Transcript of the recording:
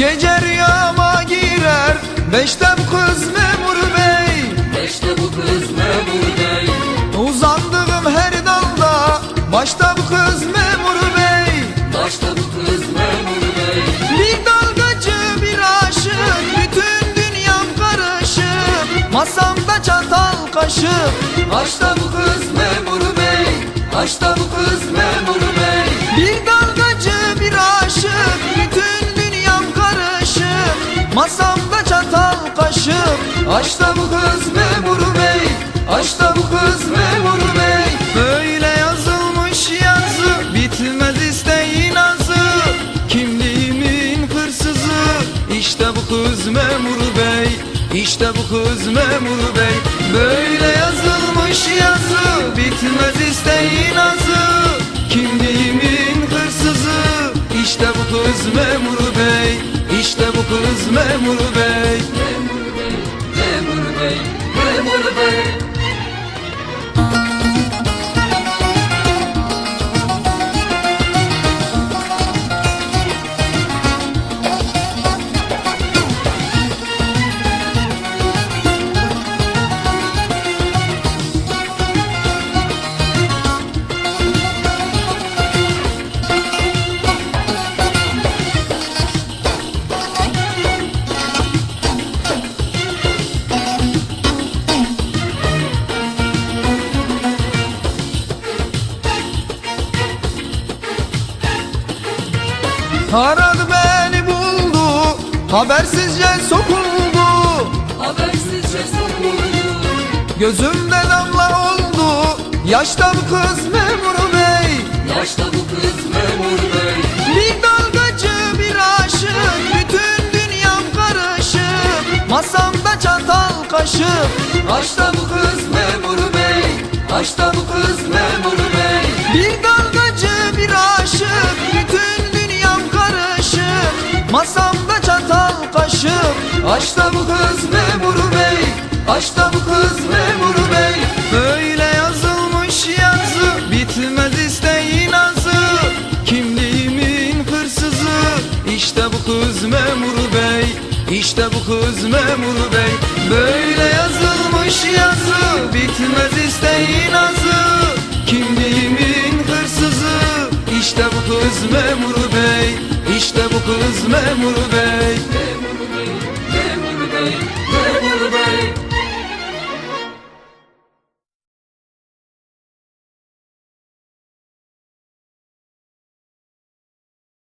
Gece rüyama girer. Beşte bu kız memur bey. İşte bu kız memur bey. Uzandığım her dalda Başta bu kız memur bey. Başta bu kız memur bey. Bir dalgacı bir aşık Bütün dünyam karışık. Masamda çatal kaşık. Başta bu kız memur bey. Başta bu kız memur Masamda çatal kaşık Başta bu kız memur bey. Başta bu kız memur bey. Böyle yazılmış yazı Bitmez isteğin azı. Kimliğimin hırsızı İşte bu kız memur bey. İşte bu kız memur bey. Böyle memur bey. Memur bey Memur bey Memur bey Aradı beni buldu Habersizce sokuldu. Habersizce sokuldu. Gözümde damla oldu Yaşta bu kız memur bey. Yaşta bu kız memur bey. Bir dalgacı bir aşık Bütün dünyam karışık. Masamda çatal kaşık. Başta bu kız memur bey. Başta bu kız memur bey. Bir Masamda çatal kaşık Başta bu kız memur bey. Başta bu kız memur bey. Böyle yazılmış yazı Bitmez isteğin azı Kimliğimin hırsızı. İşte bu kız memur bey. İşte bu kız memur bey. Böyle yazılmış yazı Bitmez isteğin azı memur bey. Memur bey, memur bey, memur bey.